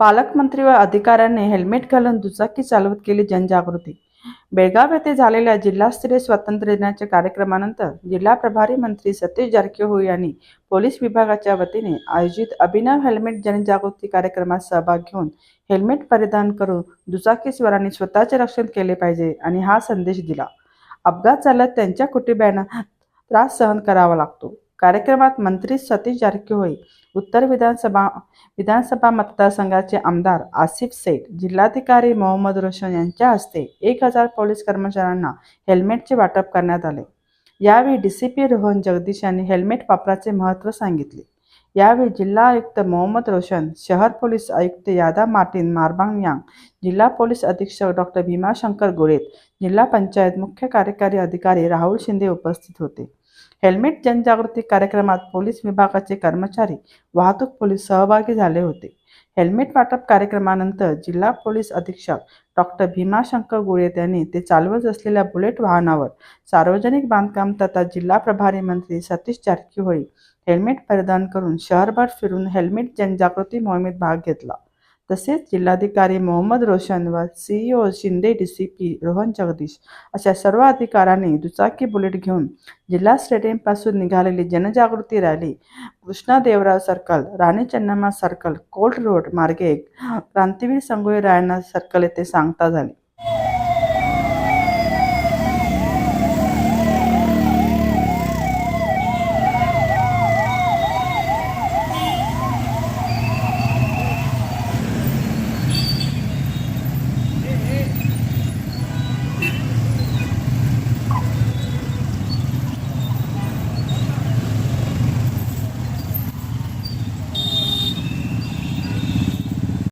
पालकमंत्री व अधिकाऱ्यांनी हेल्मेट घालून दुचाकी चालवत केली जनजागृती. बेळगाव येथे झालेल्या जिल्हास्तरीय स्वातंत्र्य दिनाच्या कार्यक्रमानंतर जिल्हा प्रभारी मंत्री सतीश जारकिहोळी यांनी पोलीस विभागाच्या वतीने आयोजित अभिनव हेल्मेट जनजागृती कार्यक्रमात सहभाग घेऊन हेल्मेट परिधान करून दुचाकीस्वरांनी स्वतःचे रक्षण केले पाहिजे आणि हा संदेश दिला. अपघात झाल्यास त्यांच्या कुटुंबियांना त्रास सहन करावा लागतो. कार्यक्रमात मंत्री सतीश जारकिहोळी उत्तर विधानसभा विधानसभा मतदारसंघाचे आमदार आसिफ सेठ जिल्हाधिकारी मोहम्मद रोशन यांच्या हस्ते एक हजार पोलीस कर्मचाऱ्यांना हेल्मेटचे वाटप करण्यात आले. यावेळी D C P Rohan Jagdish यांनी हेल्मेट वापराचे महत्त्व सांगितले. यावेळी जिल्हा आयुक्त मोहम्मद रोशन शहर पोलीस आयुक्त यादा मार्टिन मारबांग यांग जिल्हा पोलीस अधीक्षक डॉक्टर भीमाशंकर गोळेत जिल्हा पंचायत मुख्य कार्यकारी अधिकारी राहुल शिंदे उपस्थित होते. हेल्मेट जनजागृती कार्यक्रमात पोलीस विभागाचे कर्मचारी वाहतूक पोलीस सहभागी झाले होते. हेल्मेट वाटप कार्यक्रमानंतर जिल्हा पोलीस अधीक्षक डॉक्टर भीमाशंकर गुळेत यांनी ते चालवत असलेल्या बुलेट वाहनावर सार्वजनिक बांधकाम तथा जिल्हा प्रभारी मंत्री सतीश जारकीहोळी हेल्मेट परिधान करून शहरभर फिरून हेल्मेट जनजागृती मोहिमेत भाग घेतला. तसेच जिल्हाधिकारी मोहम्मद रोशन व सीईओ शिंदे डीसीपी रोहन जगदीश अशा सर्व अधिकाऱ्यांनी दुचाकी बुलेट घेऊन जिल्हा स्टेडियमपासून निघालेली जनजागृती rally Krishnadevrao circle Rani Chennamma circle cold road मार्गे क्रांतीवीर संगोई रायना सर्कल येथे सांगता झाली.